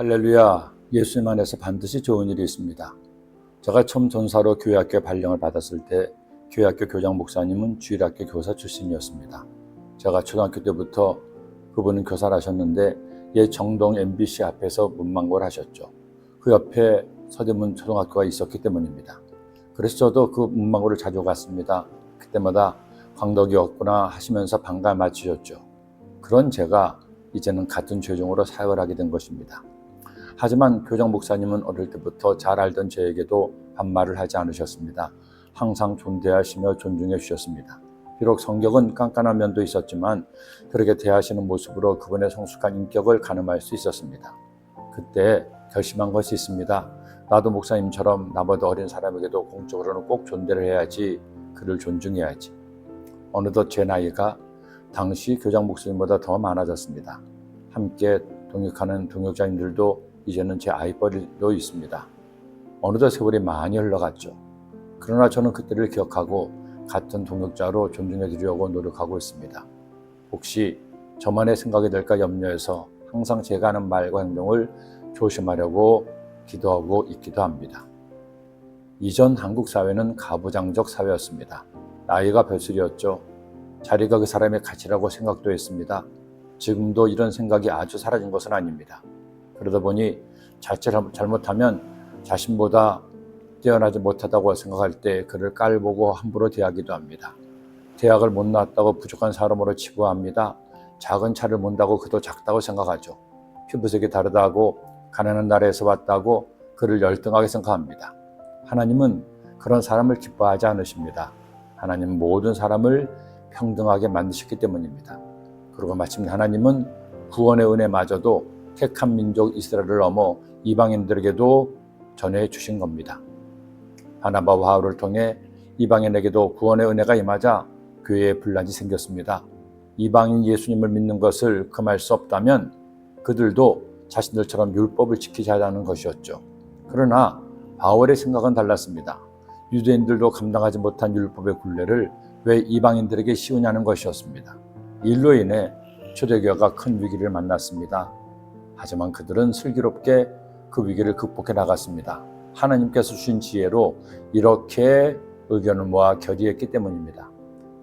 할렐루야. 예수님 안에서 반드시 좋은 일이 있습니다. 제가 처음 전사로 교회학교 발령을 받았을 때 교회학교 교장 목사님은 주일학교 교사 출신이었습니다. 제가 초등학교 때부터 그분은 교사를 하셨는데 옛 정동 MBC 앞에서 문망고를 하셨죠. 그 옆에 서대문 초등학교가 있었기 때문입니다. 그래서 저도 그 문망고를 자주 갔습니다. 그때마다 광덕이었구나 하시면서 반가 맞추셨죠. 그런 제가 이제는 같은 죄종으로 사역을 하게 된 것입니다. 하지만 교장 목사님은 어릴 때부터 잘 알던 저에게도 반말을 하지 않으셨습니다. 항상 존대하시며 존중해 주셨습니다. 비록 성격은 깐깐한 면도 있었지만 그렇게 대하시는 모습으로 그분의 성숙한 인격을 가늠할 수 있었습니다. 그때 결심한 것이 있습니다. 나도 목사님처럼 나보다 어린 사람에게도 공적으로는 꼭 존대를 해야지 그를 존중해야지. 어느덧 제 나이가 당시 교장 목사님보다 더 많아졌습니다. 함께 동역하는 동역자님들도 이제는 제 아이뻘도 있습니다. 어느덧 세월이 많이 흘러갔죠. 그러나 저는 그때를 기억하고 같은 동역자로 존중해 드리려고 노력하고 있습니다. 혹시 저만의 생각이 될까 염려해서 항상 제가 하는 말과 행동을 조심하려고 기도하고 있기도 합니다. 이전 한국 사회는 가부장적 사회였습니다. 나이가 별수리였죠. 자리가 그 사람의 가치라고 생각도 했습니다. 지금도 이런 생각이 아주 사라진 것은 아닙니다. 그러다 보니 자칫 잘못하면 자신보다 뛰어나지 못하다고 생각할 때 그를 깔보고 함부로 대하기도 합니다. 대학을 못 나왔다고 부족한 사람으로 치부합니다. 작은 차를 몬다고 그도 작다고 생각하죠. 피부색이 다르다고 가난한 나라에서 왔다고 그를 열등하게 생각합니다. 하나님은 그런 사람을 기뻐하지 않으십니다. 하나님은 모든 사람을 평등하게 만드셨기 때문입니다. 그리고 마침 하나님은 구원의 은혜마저도 택한 민족 이스라엘을 넘어 이방인들에게도 전해 주신 겁니다. 바나바와 바울을 통해 이방인에게도 구원의 은혜가 임하자 교회에 분란이 생겼습니다. 이방인 예수님을 믿는 것을 금할 수 없다면 그들도 자신들처럼 율법을 지키자는 것이었죠. 그러나 바울의 생각은 달랐습니다. 유대인들도 감당하지 못한 율법의 굴레를 왜 이방인들에게 씌우냐는 것이었습니다. 일로 인해 초대교회가 큰 위기를 만났습니다. 하지만 그들은 슬기롭게 그 위기를 극복해 나갔습니다. 하나님께서 주신 지혜로 이렇게 의견을 모아 결의했기 때문입니다.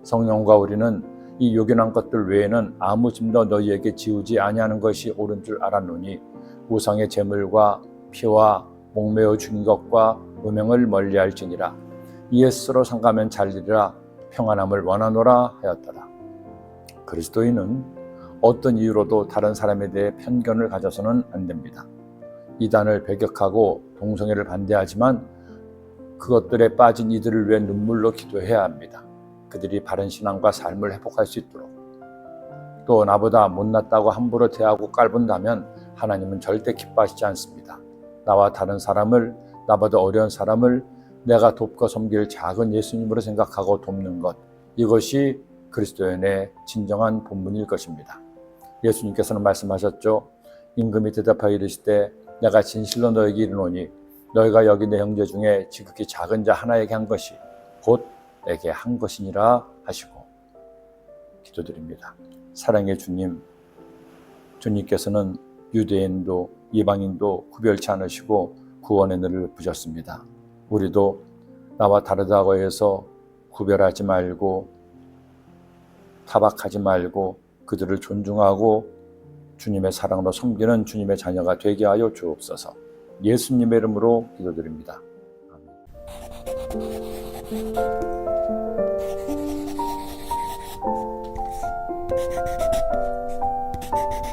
성령과 우리는 이 요긴한 것들 외에는 아무 짐도 너희에게 지우지 아니하는 것이 옳은 줄 알았노니 우상의 재물과 피와 목매어 죽인 것과 음행을 멀리할지니라 이에 스스로 상가면 잘리리라 평안함을 원하노라 하였더라. 그리스도인은 어떤 이유로도 다른 사람에 대해 편견을 가져서는 안 됩니다. 이단을 배격하고 동성애를 반대하지만 그것들에 빠진 이들을 위해 눈물로 기도해야 합니다. 그들이 바른 신앙과 삶을 회복할 수 있도록. 또 나보다 못났다고 함부로 대하고 깔본다면 하나님은 절대 기뻐하시지 않습니다. 나와 다른 사람을, 나보다 어려운 사람을 내가 돕고 섬길 작은 예수님으로 생각하고 돕는 것. 이것이 그리스도인의 진정한 본문일 것입니다. 예수님께서는 말씀하셨죠. 임금이 대답하여 이르시되 내가 진실로 너에게 이르노니 너희가 여기 내 형제 중에 지극히 작은 자 하나에게 한 것이 곧 내게 한 것이니라 하시고 기도드립니다. 사랑의 주님, 주님께서는 유대인도 이방인도 구별치 않으시고 구원의 눈을 부셨습니다. 우리도 나와 다르다고 해서 구별하지 말고 타박하지 말고 그들을 존중하고 주님의 사랑으로 섬기는 주님의 자녀가 되게 하여 주옵소서. 예수님의 이름으로 기도드립니다. 아멘. Thank you.